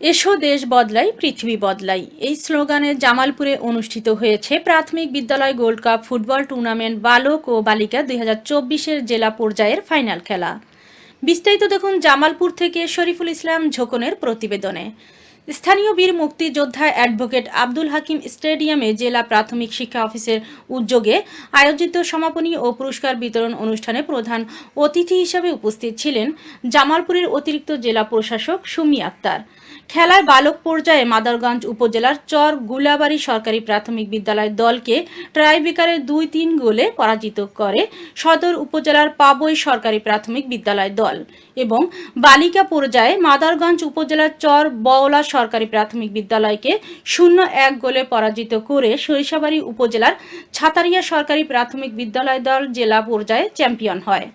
এসো দেশ বদলাই, পৃথিবী বদলাই। এই স্লোগানে জামালপুরে অনুষ্ঠিত হয়েছে প্রাথমিক বিদ্যালয় গোল্ড কাপ ফুটবল টুর্নামেন্ট বালক ও বালিকা দুই হাজার জেলা পর্যায়ের ফাইনাল খেলা। বিস্তারিত দেখুন জামালপুর থেকে শরীফুল ইসলাম ঝোকনের প্রতিবেদনে। স্থানীয় বীর মুক্তিযোদ্ধা অ্যাডভোকেট আব্দুল হাকিম স্টেডিয়ামে জেলা প্রাথমিক শিক্ষা অফিসের উদ্যোগে আয়োজিত সমাপনী ও পুরস্কার বিতরণ অনুষ্ঠানে প্রধান অতিথি হিসেবে উপস্থিত ছিলেন জামালপুরের অতিরিক্ত জেলা প্রশাসক সুমি আক্তার। খেলায় বালক পর্যায়ে মাদারগঞ্জ উপজেলার চর গুলাবাড়ি সরকারি প্রাথমিক বিদ্যালয় দলকে ট্রাইবেকারে দুই তিন গোলে পরাজিত করে সদর উপজেলার পাবই সরকারি প্রাথমিক বিদ্যালয় দল এবং বালিকা পর্যায়ে মাদারগঞ্জ উপজেলার চর বওলা সরকারি প্রাথমিক বিদ্যালয়কে শূন্য এক গোলে পরাজিত করে সরিষাবাড়ি উপজেলার ছাতারিয়া সরকারি প্রাথমিক বিদ্যালয় দল জেলা পর্যায়ে চ্যাম্পিয়ন হয়।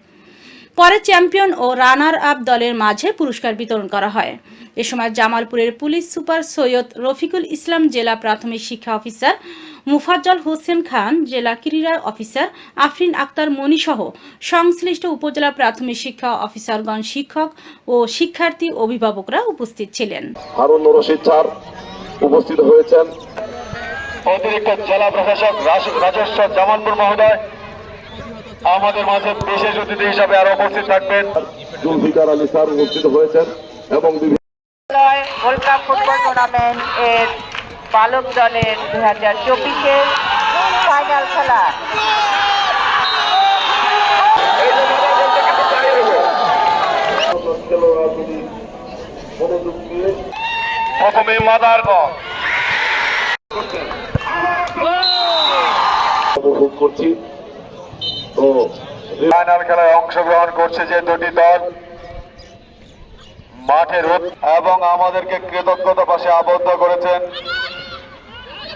পরে চ্যাম্পিয়ন ও রানার আপ দলের মাঝে পুরস্কার বিতরণ করা হয়। এ সময় জামালপুরের পুলিশ সুপার সৈয়দ রফিকুল ইসলাম জেলা প্রাথমিক শিক্ষা অফিসার মুফাজ্জল হোসেন খান জেলা ক্রীড়া অফিসার আফরিন আক্তার মনি সহ সংশ্লিষ্ট উপজেলা প্রাথমিক শিক্ষা অফিসারগণ শিক্ষক ও শিক্ষার্থী অভিভাবকরা উপস্থিত ছিলেন। হারুন রশিদ স্যার উপস্থিত হয়েছেন। অতিরিক্ত জেলা প্রশাসক রাশ- রাজেশ্বর জামালপুর মহোদয় আমাদের মাঝে বিশেষ অতিথি হিসাবে আরও উপস্থিত থাকবেন। জুলফিকার আলী স্যার উপস্থিত হয়েছেন এবং বিভিন্ন ফুটবল টুর্নামেন্ট এর বালক দলের দু হাজার চব্বিশের ফাইনাল খেলা। প্রথমে মাদারগঞ্জ উপভোগ করছি। তো ফাইনাল খেলায় অংশগ্রহণ করছে যে দুটি দল। মাঠের উপ- এবং আমাদেরকে কৃতজ্ঞতা পাশে আবদ্ধ করেছেন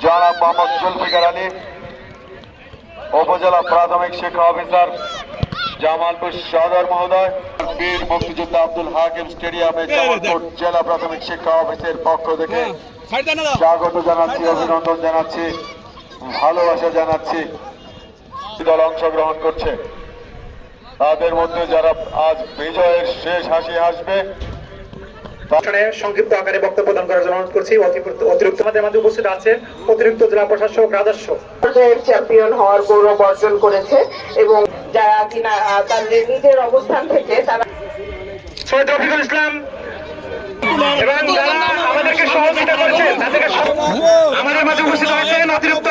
জনাব মোহাম্মদ জুলফিকার আলী, উপজেলা প্রাথমিক শিক্ষা অফিসার জামালপুর সদর মহোদয়, বীর মুক্তিযোদ্ধা আব্দুল হাকিম স্টেডিয়ামে জামালপুর জেলা প্রাথমিক শিক্ষা অফিসের পক্ষ থেকে স্বাগত জানাচ্ছি, অভিনন্দন জানাচ্ছি, ভালোবাসা জানাচ্ছি। দল অংশগ্রহণ করছে। তাদের মধ্যে যারা আজ বিজয়ের শেষ হাসি হাসবে আসনে সংক্ষিপ্ত আকারে বক্তব্য প্রদান করার জন্য অনুরোধ করছি। অতিরিক্ত আমাদের মাঝে উপস্থিত আছে অতিরিক্ত জেলা প্রশাসক রাজস্ব। পর্যায়ের চ্যাম্পিয়ন হওয়ার গৌরব অর্জন করেছে এবং যারা কিনা তাদের নিজের অবস্থান থেকে তারা সৈয়দ রফিকুল ইসলাম এবং যারা আমাদেরকে সহযোগিতা করেছেন তাদেরকে আমাদের মাঝে উপস্থিত হয়েছেন অতিরিক্ত